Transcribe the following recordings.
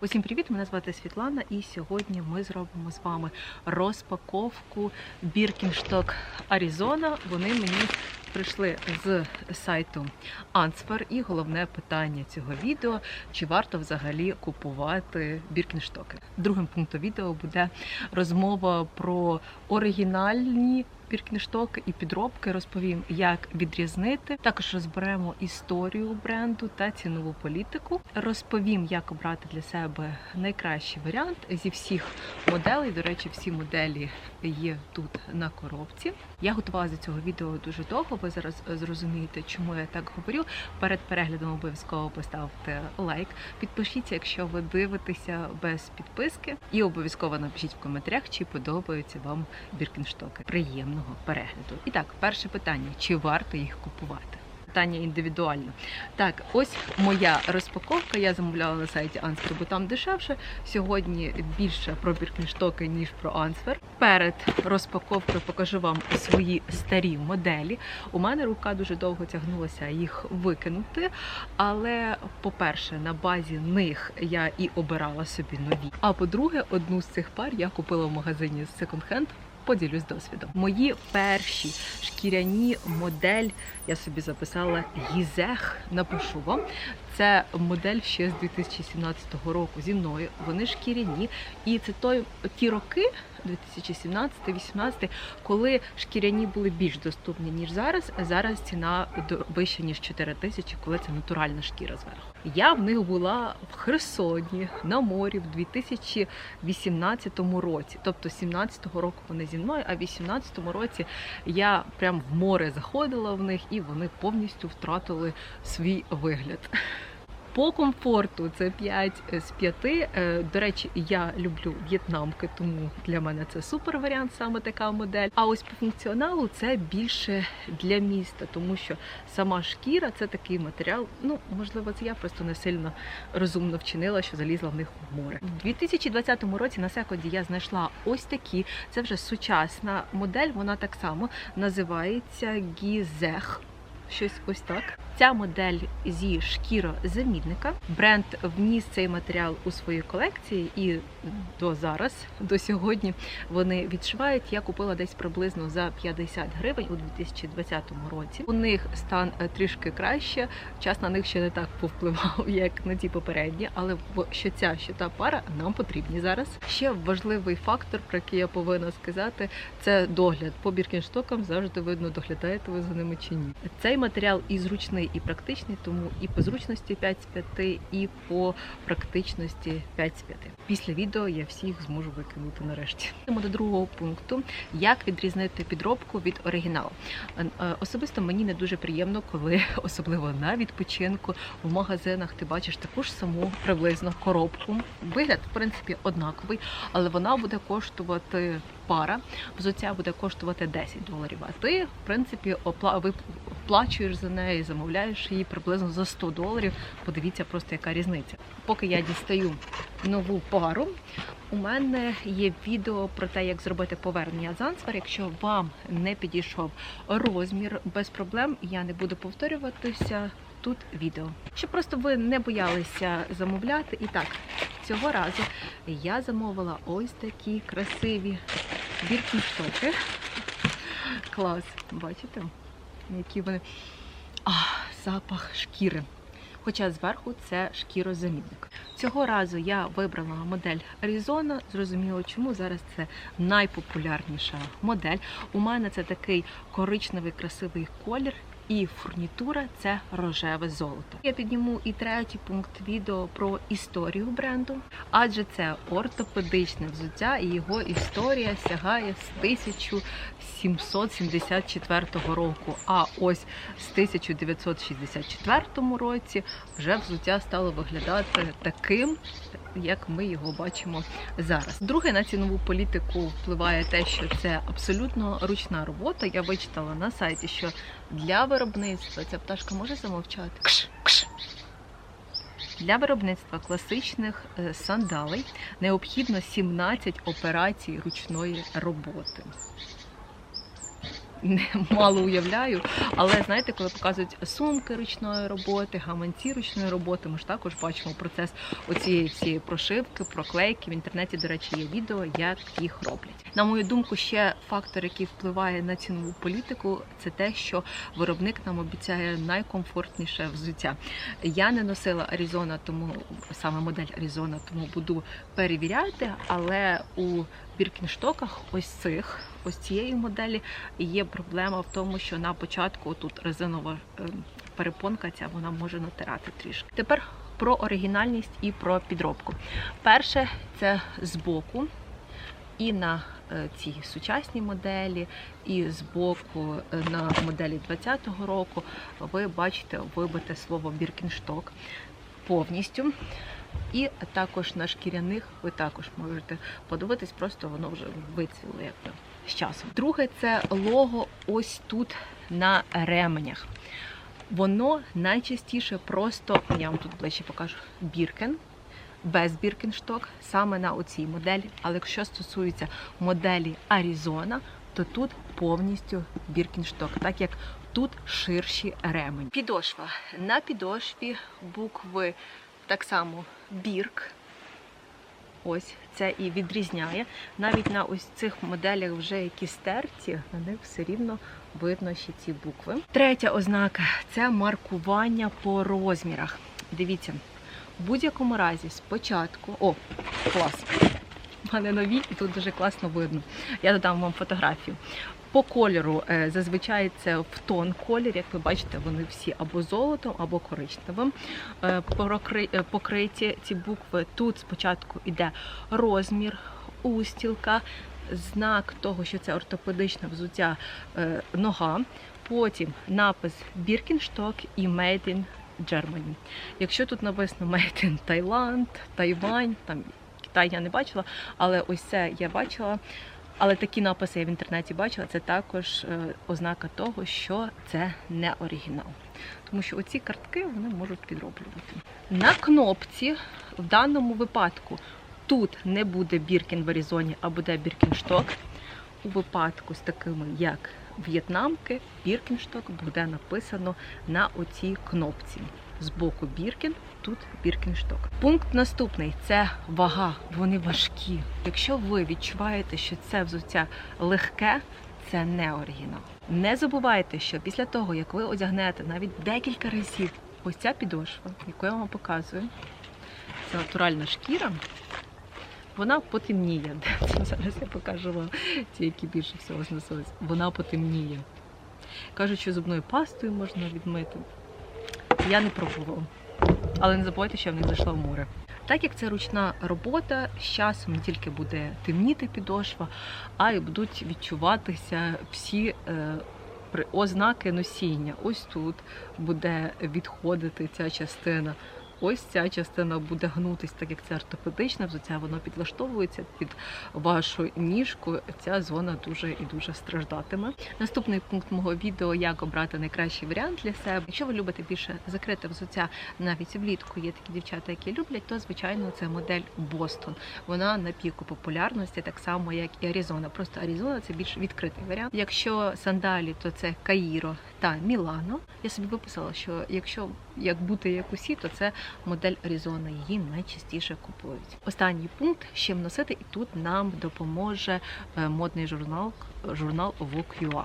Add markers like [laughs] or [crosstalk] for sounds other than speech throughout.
Усім привіт! Мене звати Світлана, і сьогодні ми зробимо з вами розпаковку Birkenstock Arizona. Вони мені прийшли з сайту Answer. І головне питання цього відео: чи варто взагалі купувати біркінштоки? Другим пунктом відео буде розмова про оригінальні. Біркінштоки і підробки розповім, як відрізнити. Також розберемо історію бренду та цінову політику. Розповім, як обрати для себе найкращий варіант зі всіх моделей. До речі, всі моделі є тут на коробці. Я готувалася до цього відео дуже довго. Ви зараз зрозумієте, чому я так говорю. Перед переглядом обов'язково поставте лайк. Підпишіться, якщо ви дивитеся без підписки, і обов'язково напишіть в коментарях, чи подобаються вам біркінштоки. Приємного перегляду. І так, перше питання: чи варто їх купувати? Питання індивідуально. Так, ось моя розпаковка. Я замовляла на сайті Answer, бо там дешевше. Сьогодні більше про біркінштоки, ніж про Answer. Перед розпаковкою покажу вам свої старі моделі. У мене рука дуже довго тягнулася їх викинути. Але, по-перше, на базі них я і обирала собі нові. А по-друге, одну з цих пар я купила в магазині з секонд-хенд. Поділюсь досвідом. Мої перші шкіряні модель я собі записала Гізех. Напишу вам. Це модель ще з 2017 року зі мною. Вони шкіряні, і це той ті роки. 2017-18, коли шкіряні були більш доступні ніж зараз. Зараз ціна вища ніж 4 тисячі, коли це натуральна шкіра зверху. Я в них була в Херсоні на морі в 2018 році. Тобто 17-го року вони зі мною, а в 18-му році я прям в море заходила в них, і вони повністю втратили свій вигляд. По комфорту це 5 з 5. До речі, я люблю в'єтнамки, тому для мене це супер варіант, саме така модель. А ось по функціоналу це більше для міста, тому що сама шкіра це такий матеріал. Ну, можливо, це я просто не сильно розумно вчинила, що залізла в них в море. У 2020 році на секунді я знайшла ось такі. Це вже сучасна модель. Вона так само називається Гізех. Щось ось так. Ця модель зі шкірозамінника. Бренд вніс цей матеріал у свої колекції, і до зараз, до сьогодні, вони відшивають. Я купила десь приблизно за 50 гривень у 2020 році. У них стан трішки краще. Час на них ще не так повпливав, [laughs] як на ті попередні, але що ця, що та пара нам потрібні зараз. Ще важливий фактор, про який я повинна сказати, це догляд. По біркінштокам завжди видно, доглядаєте ви за ними чи ні. Цей матеріал і зручний і практичний, тому і по зручності 5 з 5, і по практичності 5 з 5. Після відео я всіх зможу викинути нарешті. Йдемо до другого пункту: як відрізнити підробку від оригіналу. Особисто мені не дуже приємно, коли [laughs] особливо на відпочинку в магазинах ти бачиш таку ж саму приблизно коробку. Вигляд, в принципі, однаковий, але вона буде коштувати. Пара взуття буде коштувати 10 доларів. А ти, в принципі, опла... виплачуєш за неї, замовляєш її приблизно за 100 доларів. Подивіться, просто яка різниця. Поки я дістаю нову пару, у мене є відео про те, як зробити повернення з. Якщо вам не підійшов розмір без проблем, я не буду повторюватися. Тут відео, щоб просто ви не боялися замовляти. І так, цього разу я замовила ось такі красиві біркінштоки. Клас, бачите? Які вони а, запах шкіри. Хоча зверху це шкірозамінник. Цього разу я вибрала модель Arizona. Зрозуміло, чому зараз це найпопулярніша модель. У мене це такий коричневий красивий колір. І фурнітура це рожеве золото. Я підніму і третій пункт відео про історію бренду, адже це ортопедичне взуття, і його історія сягає з 1774 року. А ось з 1964 році вже взуття стало виглядати таким, як ми його бачимо зараз. Друге на цінову політику впливає те, що це абсолютно ручна робота. Я вичитала на сайті, що для виробництва ця пташка може замовчати. Кш, кш. Для виробництва класичних сандалей необхідно 17 операцій ручної роботи. Не мало уявляю. Але знаєте, коли показують сумки ручної роботи, гаманці ручної роботи, ми ж також бачимо процес оцієї всієї прошивки, проклейки. В інтернеті, до речі, є відео, як їх роблять. На мою думку, ще фактор, який впливає на цінову політику, це те, що виробник нам обіцяє найкомфортніше взуття. Я не носила Аризона, тому саме модель Аризона, тому буду перевіряти, але у біркінштоках ось цих, ось цієї моделі є проблема в тому, що на початку тут резинова е, перепонка ця вона може натирати трішки. Тепер про оригінальність і про підробку. Перше це збоку. І на е, цій сучасній моделі, і збоку е, на моделі 2020 року ви бачите вибите слово Біркіншток повністю. І також на шкіряних ви також можете подивитись, просто воно вже вицвіло якби з часом. Друге, це лого ось тут на ременях. Воно найчастіше просто, я вам тут ближче покажу, біркен. Без біркеншток саме на оцій моделі. Але якщо стосується моделі Аризона, то тут повністю біркіншток, так як тут ширші ремені. Підошва. На підошві букви так само бірк. Ось це і відрізняє. Навіть на ось цих моделях, вже які стерті, на них все рівно видно ще ці букви. Третя ознака це маркування по розмірах. Дивіться, в будь-якому разі спочатку. О, клас! У мене нові, і тут дуже класно видно. Я додам вам фотографію. По кольору е, зазвичай це в тон колір, як ви бачите, вони всі або золотом, або коричневим Е, е, покриті ці букви. Тут спочатку йде розмір, устілка, знак того, що це ортопедичне взуття нога. Потім напис Birkenstock і Made in Germany. Якщо тут написано Made in Таїланд, Тайвань, там Китай я не бачила, але ось це я бачила. Але такі написи я в інтернеті бачила, це також е, ознака того, що це не оригінал. Тому що оці картки вони можуть підроблювати. На кнопці в даному випадку тут не буде біркін в Аризоні, а буде біркіншток. У випадку з такими, як в'єтнамки, біркіншток буде написано на оцій кнопці. З боку біркін, тут біркіншток. Пункт наступний це вага. Вони важкі. Якщо ви відчуваєте, що це взуття легке, це не оригінал. Не забувайте, що після того, як ви одягнете навіть декілька разів ось ця підошва, яку я вам показую, це натуральна шкіра. Вона потемніє. [laughs] Зараз я покажу вам ті, які більше всього зносились. Вона потемніє. Кажуть, що зубною пастою можна відмити. Я не пробувала. Але не забувайте, що я в них зайшла в море. Так як це ручна робота, з часом не тільки буде темніти підошва, а й будуть відчуватися всі е, ознаки носіння. Ось тут буде відходити ця частина. Ось ця частина буде гнутись, так як це ортопедичне взуття, воно підлаштовується під вашу ніжку. Ця зона дуже і дуже страждатиме. Наступний пункт мого відео як обрати найкращий варіант для себе. Якщо ви любите більше закрите взуття навіть влітку, є такі дівчата, які люблять, то звичайно це модель Бостон. Вона на піку популярності, так само як і Аризона. Просто Аризона це більш відкритий варіант. Якщо сандалі, то це Каїро та Мілано. Я собі виписала, що якщо як бути як усі, то це модель Аризона. Її найчастіше купують. Останній пункт з чим носити, і тут нам допоможе е, модний журнал журнал Vogue.ua.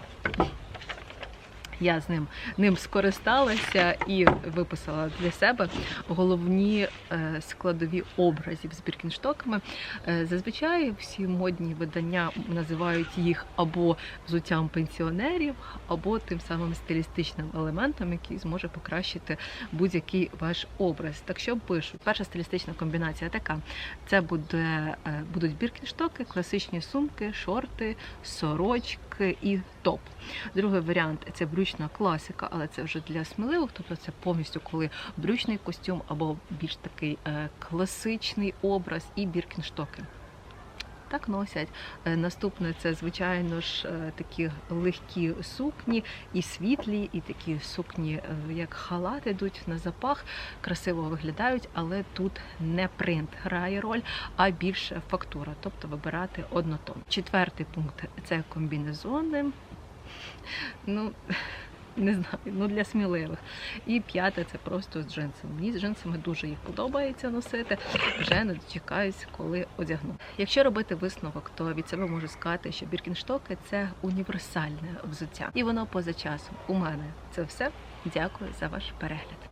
Я з ним ним скористалася і виписала для себе головні е, складові образів з біркінштоками. Е, Зазвичай всі модні видання називають їх або взуттям пенсіонерів, або тим самим стилістичним елементом, який зможе покращити будь-який ваш образ. Так що пишуть, перша стилістична комбінація така: це буде е, будуть біркінштоки, класичні сумки, шорти, сорочки і топ. Другий варіант це брючна класика, але це вже для сміливих, тобто це повністю коли брючний костюм або більш такий е, класичний образ і біркінштоки. Так носять. Е, Наступне це, звичайно ж, е, такі легкі сукні, і світлі, і такі сукні, як халат, йдуть на запах, красиво виглядають, але тут не принт грає роль, а більше фактура, тобто вибирати однотон. Четвертий пункт це комбінезони. Ну, не знаю, ну для сміливих. І п'яте це просто з джинсами. Мені з джинсами дуже їх подобається носити. Вже не дочекаюсь, коли одягну. Якщо робити висновок, то від себе можу сказати, що біркінштоки це універсальне взуття, і воно поза часом. У мене це все. Дякую за ваш перегляд.